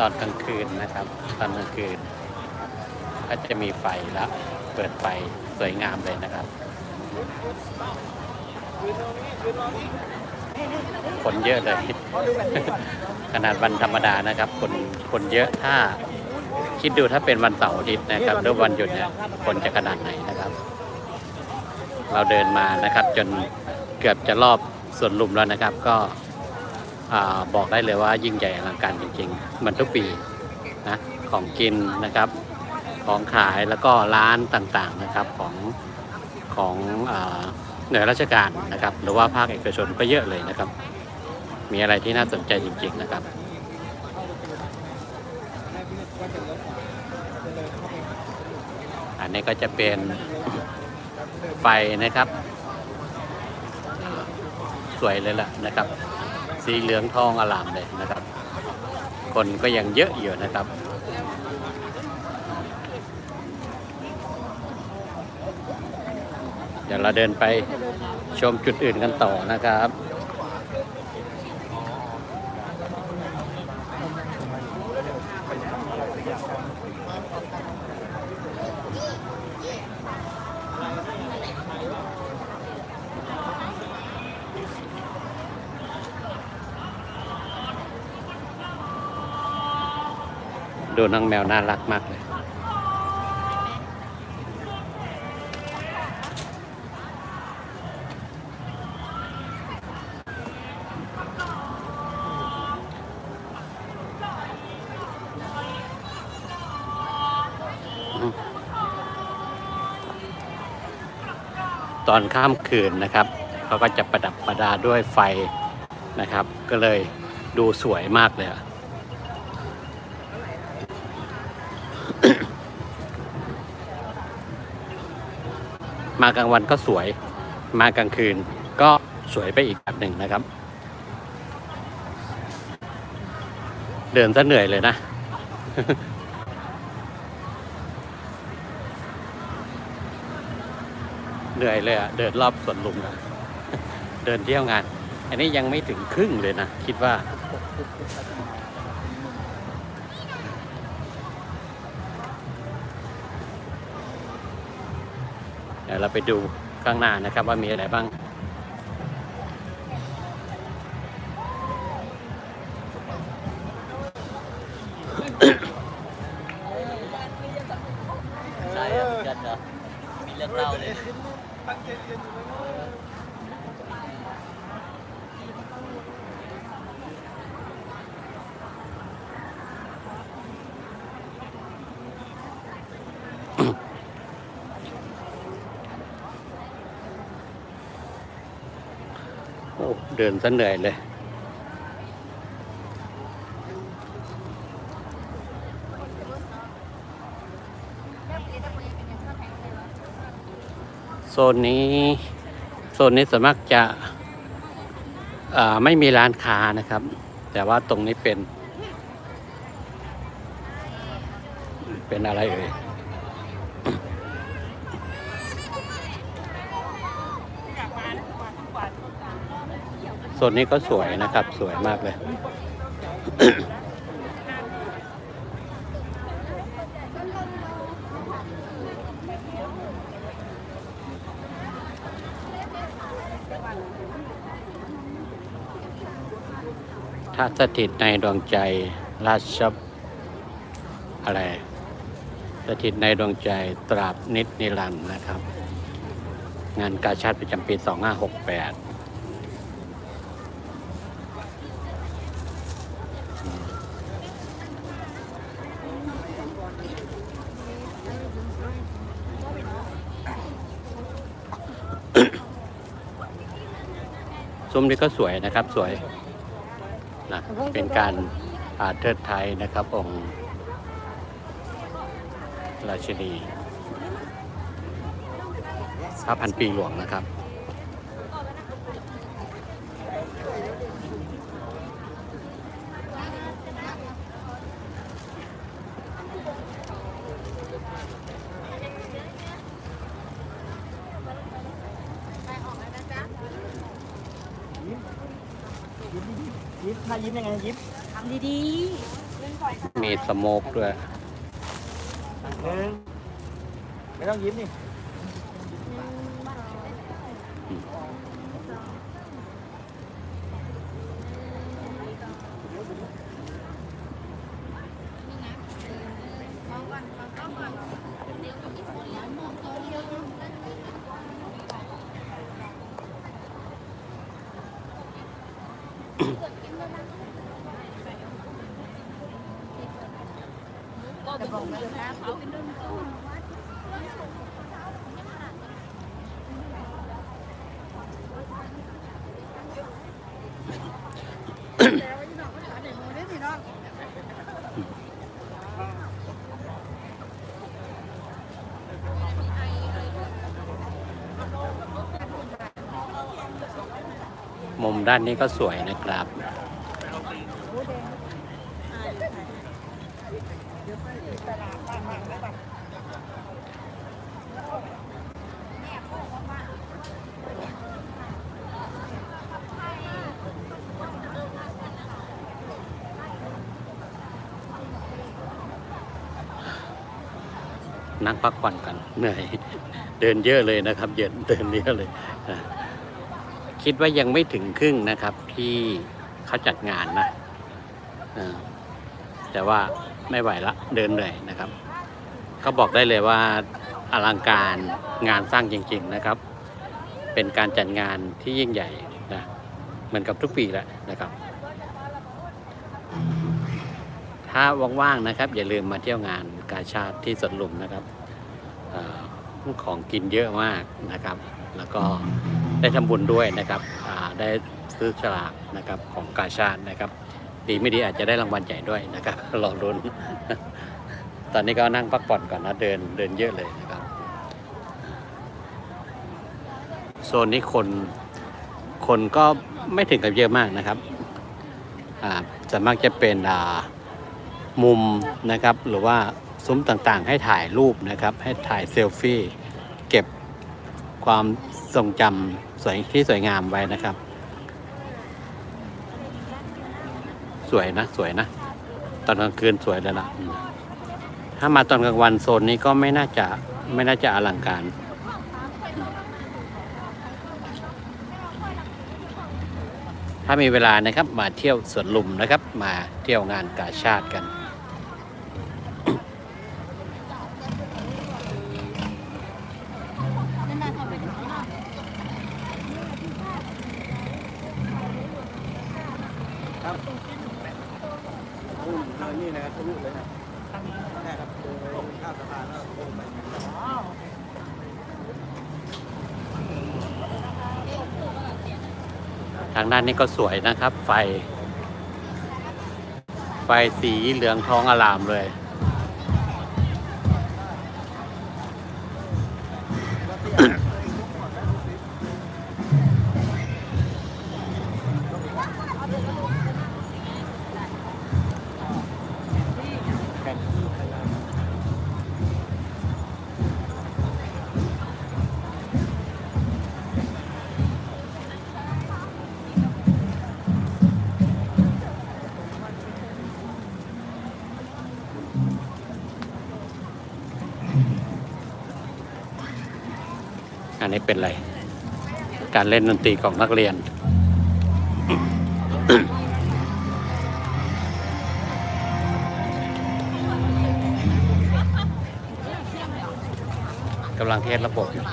ตอนกลางคืนนะครับ ตอนกลางคืน ก็จะมีไฟล้วเปิดไฟสวยงามเลยนะครับคนเยอะเลย ขนาดวันธรรมดานะครับ คนคนเยอะถ้าคิดดูถ้าเป็นวันเสาร์อาทิตย์นะครับหรือวันหยุดเนี่ยคนจะขนาดไหนนะครับ เราเดินมานะครับ จนเกือบจะรอบสวนลุมแล้วนะครับ ก็ บอกได้เลยว่ายิ่งใหญ่อลังการจริงๆเหมือนทุกปีนะของกินนะครับของขายแล้วก็ร้านต่างๆนะครับของของหน่วยราชการนะครับ หรือว่าภาคเอกชนก็เยอะเลยนะครับ มีอะไรที่น่าสนใจจริง ๆนะครับอันนี้ก็จะเป็นไฟนะครับ สวยเลยล่ะนะครับ สีเหลืองทองอลามเลยนะครับ คนก็ยังเยอะอยู่นะครับเดี๋ยวเราเดินไปชมจุดอื่นกันต่อนะครับ ดูน้องแมวน่ารักมากเลย ตอนข้ามคืนนะครับเขาก็จะประดับประดาด้วยไฟนะครับ ก็เลยดูสวยมากเลยอะ มากลางวันก็สวย มากลางคืนก็สวยไปอีกแบบหนึ่งนะครับ เดินซะเหนื่อยเลยนะ เหนื่อยเลยอะเดินรอบสวนลุมอะเดินเที่ยวงาน อันนี้ยังไม่ถึงครึ่งเลยนะ คิดว่า เดี๋ยวเราไปดูข้างหน้านะครับว่ามีอะไรบ้าง ใช่เหมือนกันเหรอมีเรื่องเล่าเลย โอ้เดินซะเหนื่อยเลย โซนนี้ โซนนี้ส่วนมากจะไม่มีร้านค้านะครับ แต่ว่าตรงนี้เป็น เป็นอะไรเอ่ย โซนนี้ก็สวยนะครับ สวยมากเลย ถ้าสถิตในดวงใจราชบอะไร สถิตในดวงใจตราบนิดนิรันดร์นะครับ งานกาชาติประจำปี 2568 ซุ้มนี้ก็สวยนะครับสวยนะเป็นการอาเทิดไทยนะครับองค์ราชินีพระพันปีหลวงนะครับ ยิ้มถ้ายิ้มยังไงยิ้ม ทำดีๆหนึ่งส มี สโมกด้วย หนึ่งไม่ต้องยิ้มนี่ มุมด้านนี้ก็สวยนะครับ นั่งพักผ่อนกันเหนื่อยเดินเยอะเลยนะครับเยอะเดินเยอะเลยนะคิดว่ายังไม่ถึงครึ่งนะครับที่เขาจัดงานนะเออแต่ว่าไม่ไหวละเดินเหนื่อยนะครับ ก็บอกได้เลยว่าอลังการงานสร้างจริง ๆนะครับ เป็นการจัดงานที่ยิ่งใหญ่นะเหมือนกับทุกปีแหละนะครับ ถ้าว่างๆนะครับ อย่าลืมมาเที่ยวงาน กาชาติที่สวนลุมนะครับอของกินเยอะมากนะครับ แล้วก็ได้ทำบุญด้วยนะครับได้ซื้อฉลากนะครับของกาชาตินะครับ ดีไม่ดีอาจจะได้รางวัลใหญ่ด้วยนะครับลองดุนตอนนี้ก็นั่งพักผ่อนก่อนนะเดินเดินเยอะเลยนะครับ โซนนี้คนคนก็ไม่ถึงกับเยอะมากนะครับอ่าส่วนมากจะเป็นมุมนะครับหรือว่า ซุ้มต่างๆ ให้ถ่ายรูปนะครับ ให้ถ่ายเซลฟี่ เก็บความทรงจำสวยที่สวยงามไว้นะครับ สวยนะสวยนะ ตอนกลางคืนสวยเลยล่ะถ้ามาตอนกลางวันโซนนี้ก็ไม่น่าจะไม่น่าจะอลังการถ้ามีเวลานะครับมาเที่ยวสวนลุมนะครับ มาเที่ยวงานกาชาติกันนะครับทะลุเลยนะได้ครับเดินข้ามสะพานแล้วโค้งไป ทางด้า นี้ก็สวยนะครับ ไฟ ไฟสีเหลืองทองอลามเลย อันนี้เป็นอะไร การเล่นดนตรีของนักเรียน กำลังเทสระบบอยู่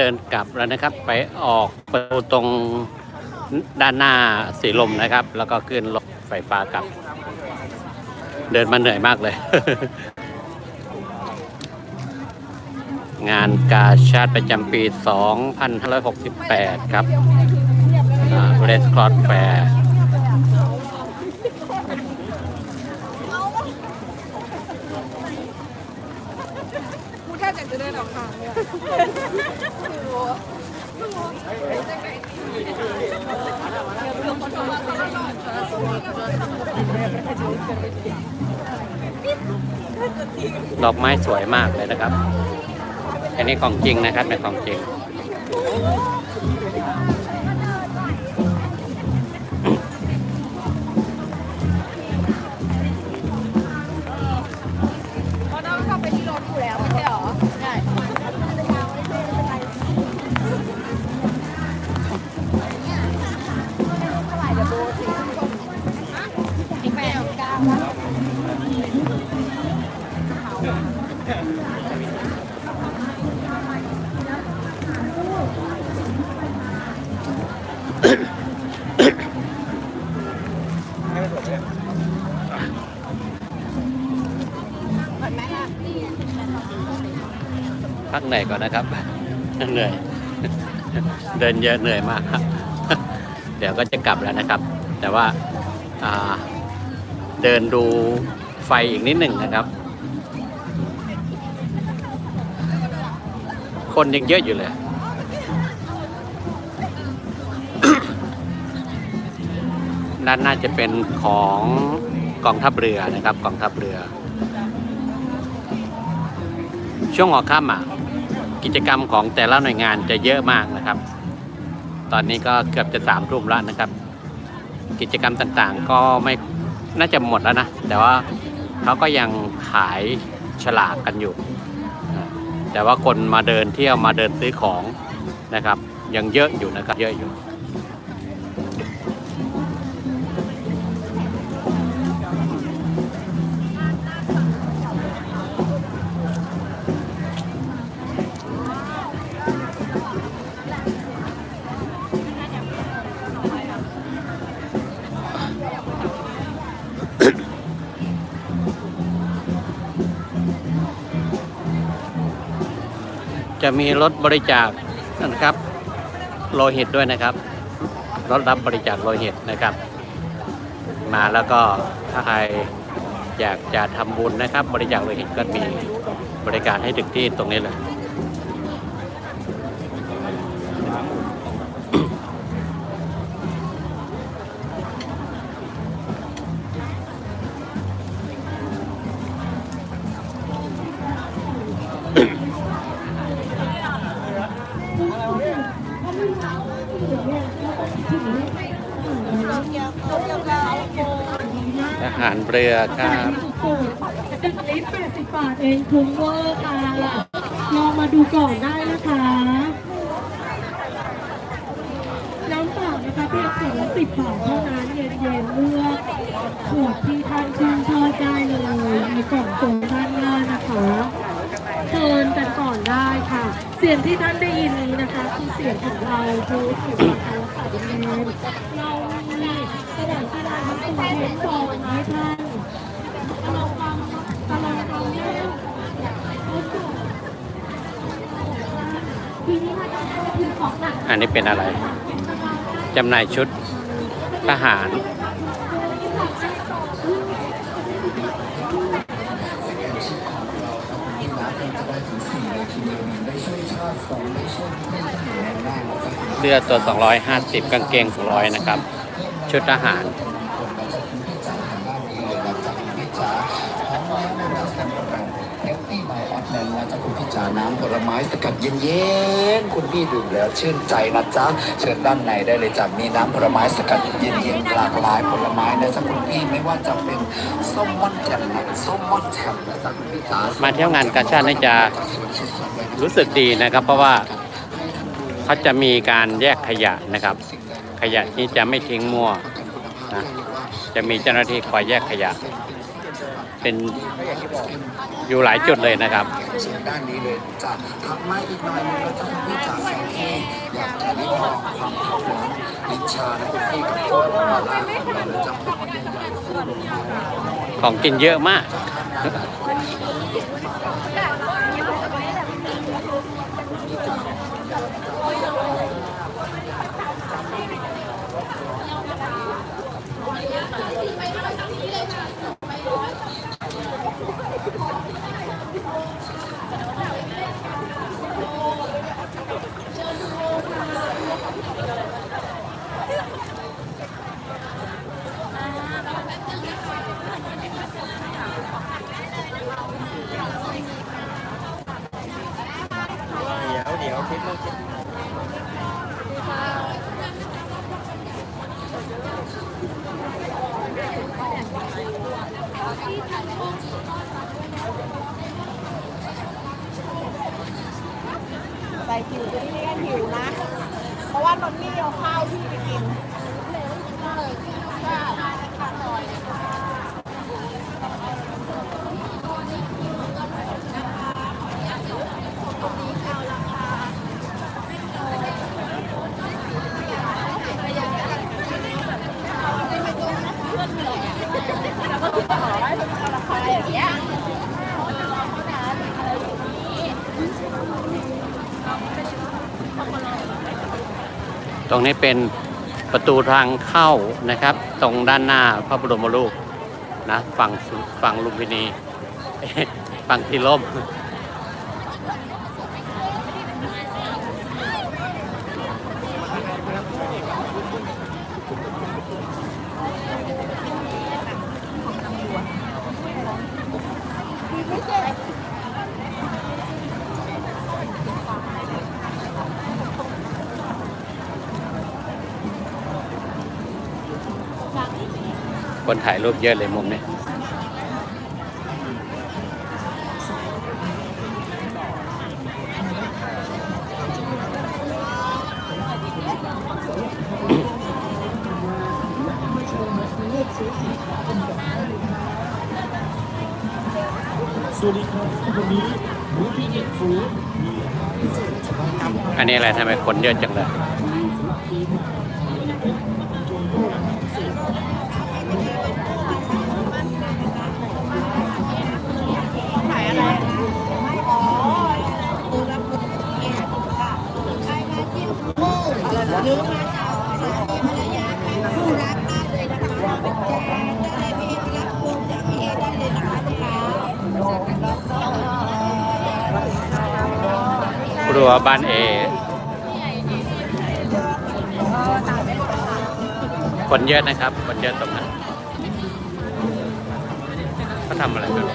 ดินกลับแล้วนะครับ ไปออกประตูตรงด้านหน้าสีลมนะครับ แล้วก็ขึ้นรถไฟฟ้ากลับ เดินมาเหนื่อยมากเลย งานกาชาติประจำปี 2568 ครับเรสคอร์ดแฟร์ กูแทบอยากจะเดินออกห่างเลยอะ ดอกไม้สวยมากเลยนะครับ อันนี้ของจริงนะครับเป็นของจริง พักเหนื่อยก่อนนะครับ เหนื่อย เดินเยอะเหนื่อยมาก เดี๋ยวก็จะกลับแล้วนะครับ แต่ว่าาเดินดูไฟอีกนิดหนึ่งนะครับ คนยังเยอะอยู่เลยด้านหน้าจะเป็นของกองทัพเรือนะครับกองทัพเรือ ช่วงหัวค่ำอะ กิจกรรมของแต่ละหน่วยงานจะเยอะมากนะครับ ตอนนี้ก็เกือบจะสามทุ่มแล้วนะครับ กิจกรรมต่างๆ ก็ไม่น่าจะหมดแล้วนะ แต่ว่าเขาก็ยังขายฉลากกันอยู่ แต่ว่าคนมาเดินเที่ยวมาเดินซื้อของนะครับ ยังเยอะอยู่นะครับเยอะอยู่ จะมีรถบริจาคนะครับโลหิตด้วยนะครับ รถรับบริจาคโลหิตนะครับ มาแล้วก็ถ้าใครอยากจะทำบุญนะครับ บริจาคโลหิตก็มีบริการให้ถึงที่ตรงนี้เลย ทหารเรือครับตึกลิฟต์80บาทเองคุ้มเวอร์ค่ะลองมาดูก่อนได้นะคะ น้ำเปล่านะคะเพียงขวดละ10บาทเท่านั้นเย็นๆเลือกขวดที่ท่านชื่นชอบได้เลยมีกล่องโซนด้านหน้านะคะ เชิญกันก่อนได้ค่ะ เสียงที่ท่านได้ยินนี้นะคะ คือเสียงของเราคือเสียงของเราค่ะดินเรามีสถานที่ร้านประตูเทนโซนให้ท่านตลองฟังตลองฟังเนี่ยทีนี้ค่ะจะถือของหนักอันนี้เป็นอะไรจำหน่ายชุดทหาร เลือดตัว 250 กางเกง200 นะครับ ชุดทหาร ไม้สกัดเย็นๆ คุณพี่ดื่มแล้วชื่นใจนะจ๊ะ เชิญด้านในได้เลยจ้ะมีน้ำผลไม้สกัดเย็นๆหลากหลายผลไม้นะจ๊ะคุณพี่ไม่ว่าจะเป็นส้มม่อนแจ่มนะส้มม่อนแจ่มนะจ๊ะคุณพี่จ๋ามาเที่ยวงานกาชาตินี่จะรู้สึกดีนะครับ เพราะว่าเขาจะมีการแยกขยะนะครับ ขยะที่จะไม่ทิ้งมั่วนะจะมีเจ้าหน้าที่คอยแยกขยะ เป็น อยู่หลายจุดเลยนะครับส่วนด้านนี้เลยจะถัดมาอีกหน่อยหนึงเราจะคุณพี่จ๋าใครที่อยากจะลิ้มลองความหอมของลิ้นชานะคุณพี่กับโชว์มาล่าของเราเลยจะเป็นใหญ่ๆคู่ลงมาของกินเยอะมาก เดี๋ยวเดี๋ยวคลิปเลิก ใส่ผิวจะได้ไม่กันผิวนะ เราะว่านนนี่เอาข้าวที่ ตรงนี้เป็นประตูทางเข้านะครับ ตรงด้านหน้าพระบรมรูปนะฝั่งฝั่งลุมพินีฝั่งที่ล่ม คนถ่ายรูปเยอะเลยมุมนี้สวัสดีครับวันนี้มูฟี่เอ็กฟูอันนี้อะไรทำไมคนเยอะจังเลย รัวบ้านเอ คนเยอะนะครับ คนเยอะตรงนั้นเขาทำอะไรกัน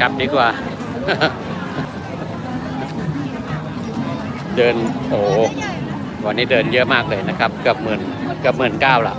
กลับดีกว่า เดินโอ้วันนี้เดินเยอะมากเลยนะครับเกือบหมื่นเกือบหมื่นเก้าละ